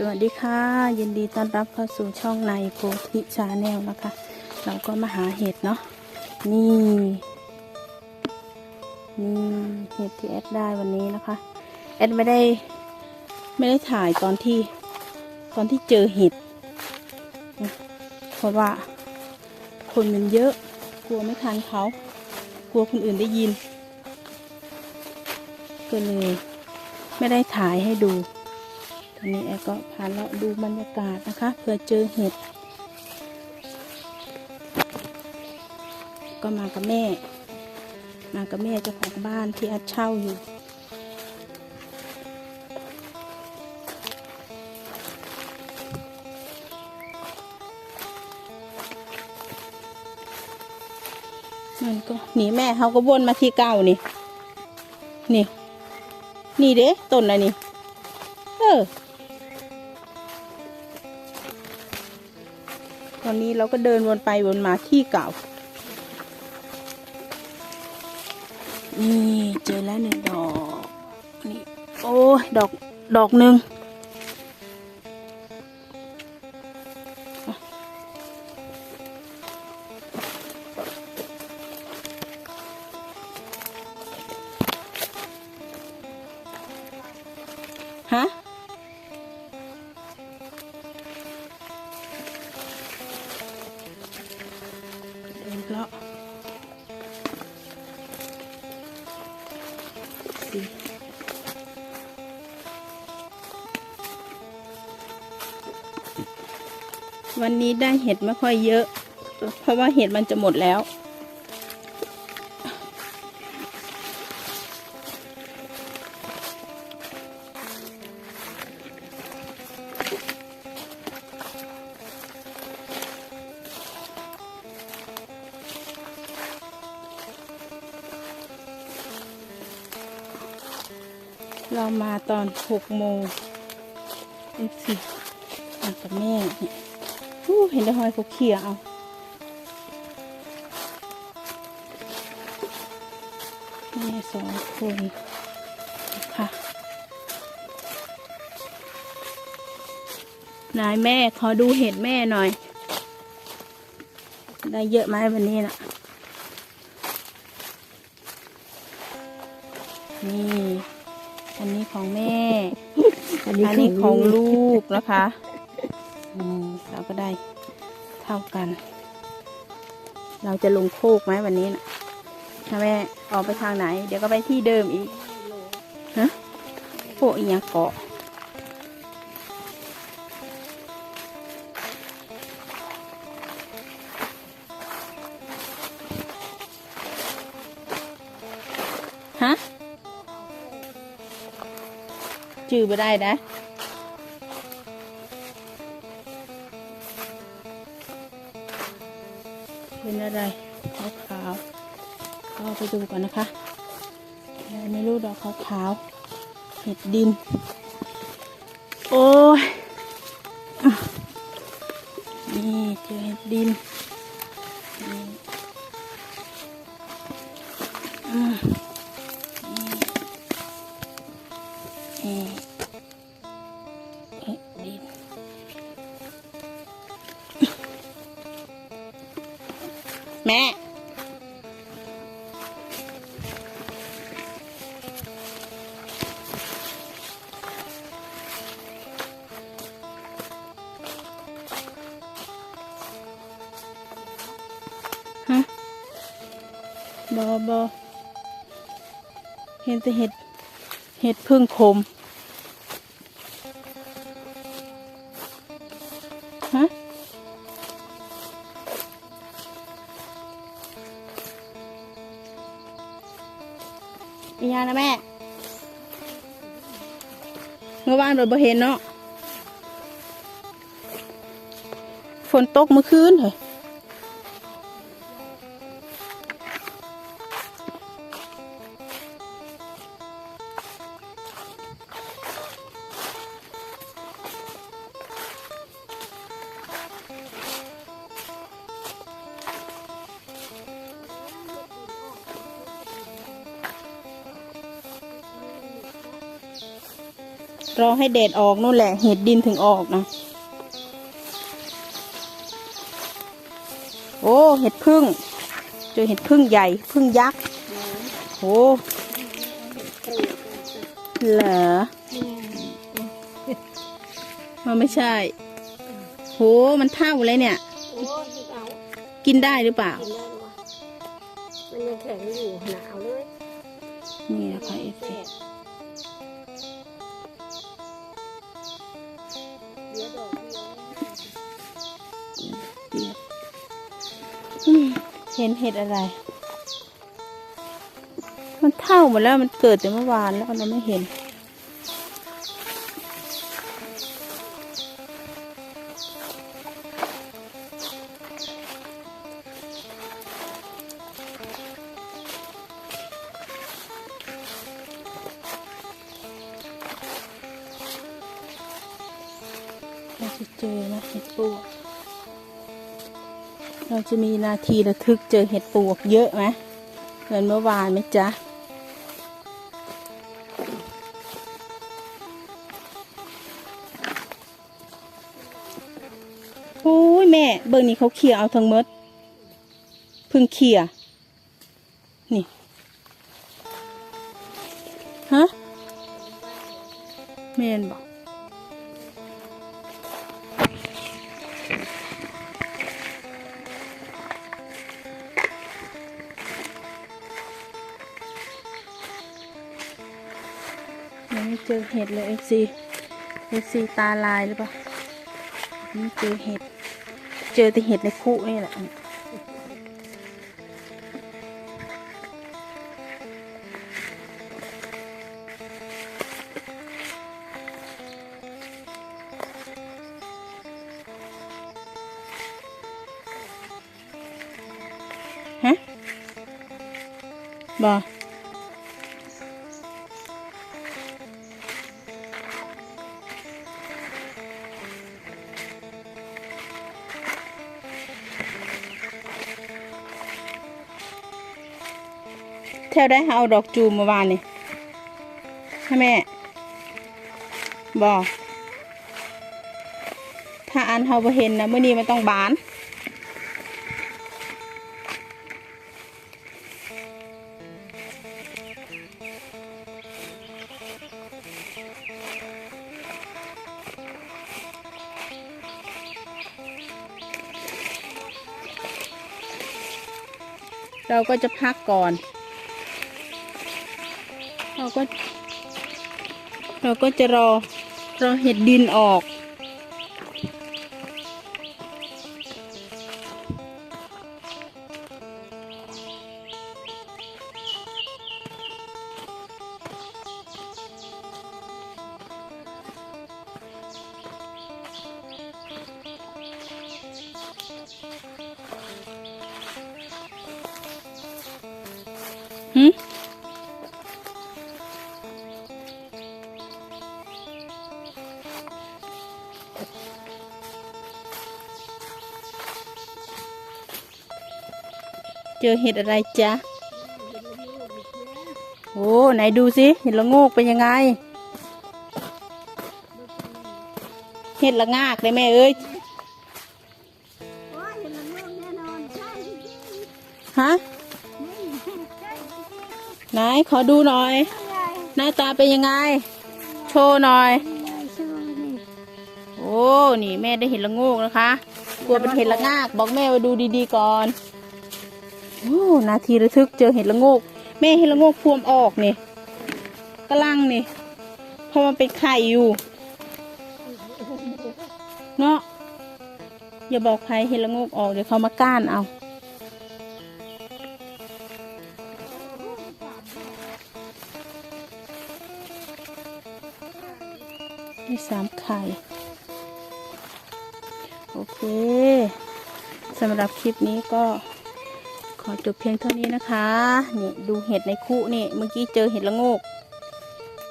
สวัสดีค่ะ ยินดีต้อนรับเข้าสู่ช่องในโพธิชาแนลนะคะ เราก็มาหาเห็ดเนาะนี่นี่เห็ดที่แอดได้วันนี้นะคะ แอดไม่ได้ไม่ได้ถ่ายตอนที่ตอนที่เจอเห็ดเพราะว่า คนมันเยอะกลัวไม่ทันเขากลัวคนอื่นได้ยินก็เลยไม่ได้ถ่ายให้ดู ตอนนี้แอร์ก็พาเลาดูบรรยากาศนะคะเผื่อเจอเห็ด ก็มากับแม่ มากับแม่เจ้าของบ้านที่แอดเช่าอยู่มันก็หนีแม่เขาก็วนมาที่เก้านี่ นี่ นี่เด้ต้นอะไรนี่ เออ อนนี้เราก็เดินวนไปวนมาที่เก่า นี่เจอแล้วหนึ่งดอก นี่ โอ้ยดอก ดอกหนึ่ง แล้ว สิวันนี้ได้เห็ดไม่ค่อยเยอะ เพราะว่าเห็ดมันจะหมดแล้ว เรามาตอนหกโมงเอฟซีมากับแม่เนี่ยอู้เห็นได้หอยเขาเขี่ยเอาแม่สองคนค่ะนายแม่ขอดูเห็ดแม่หน่อย ได้เยอะไหมวันนี้น่ะ นี่ ของแม่ อันอันนี้นี้ขขอองงลูกลูกนะคะอืมเราก็ได้เท่ากัน เราจะลงโคกไหมวันนี้นะถ้าแม่ออกไปทางไหน เดี๋ยวก็ไปที่เดิมอีกฮะโคกอีกอย่างเกาะ จื้อไปได้นะเป็นอะไรขาวขาวๆเข้าไปดูก่อนนะคะอะไรไม่รู้ดอกขาวขาวๆเห็ดดิน โอ้ยอนี่เจอเห็ดดินนี่อืม บอบอเห็นแต่เห็ด เห็ดพึ่งคม ฮะ อีหยานะแม่เมื่อวานเราบ่เห็นเนาะ ฝนตกเมื่อคืนเหรอ รอให้แดดออกนู่นแหละเห็ดดินถึงออกนะ โอ้เห็ดพึ่งเจอเห็ดพึ่งใหญ่พึ่งยักษ์โอ้เหรอมันไม่ใช่โหมันเท่าเลยเนี่ย กินได้หรือเปล่า เห็นเห็ดอะไร มันเท่าหมดแล้วมันเกิดแต่เมื่อวานแล้วเราไม่เห็นเราจะเจอนะเห็ดปว เราจะมีนาทีระทึกเจอเห็ดปวกเยอะไหมเหมือนเมื่อวานไหมจ๊ะ โอ้ยแม่ เบิ่งนี่เขาเขี่ยเอาทั้งมดพึ่งเขี่ยนี่ ฮะแม่นบอก ยังไม่เจอเห็ดเลยเอฟซีเอฟซีตาลายหรือเปล่าไม่เจอเห็ด เจอแต่เห็ดในคุนี่แหละฮะบ ถวได้เอาดอกจูมเมื่อวานนี่ให้แม่บอกถ้าอันเฮาบ่เห็นนะเมื่อนี้มันต้องบานเราก็จะพักก่อน เราก็ เราก็จะรอรอเห็ดดินออกหื เจอเห็ดอะไรจ๊ะ โอ้ ไหนดูสิ เห็ดละโงกเป็นยังไง เห็ดละงากเลยแม่เอ้ยโอ้ยเห็นมันม่วงแน่นอนใช่ฮะ ไหน ขอดูหน่อย หน้าตาเป็นยังไง โชว์หน่อยโอ้ นี่แม่ได้เห็นละโงกนะคะ กลัวเป็นเห็ดละงาก บอกแม่ว่าดูดีๆก่อน โอ้นาทีระทึกเจอเห็ดละโงก แม่เห็ดละโงกพวมออกนี่กำลังนี่เพราะมันเป็นไข่อยู่ เนาะอย่าบอกใครเห็ดละโงกออกเดี๋ยวเขามาก้านเอามีสามไข่ โอเคสำหรับคลิปนี้ก็ขอจบเพียงเท่านี้นะคะ นี่ดูเห็ดในคุนี่ เมื่อกี้เจอเห็ดละโงก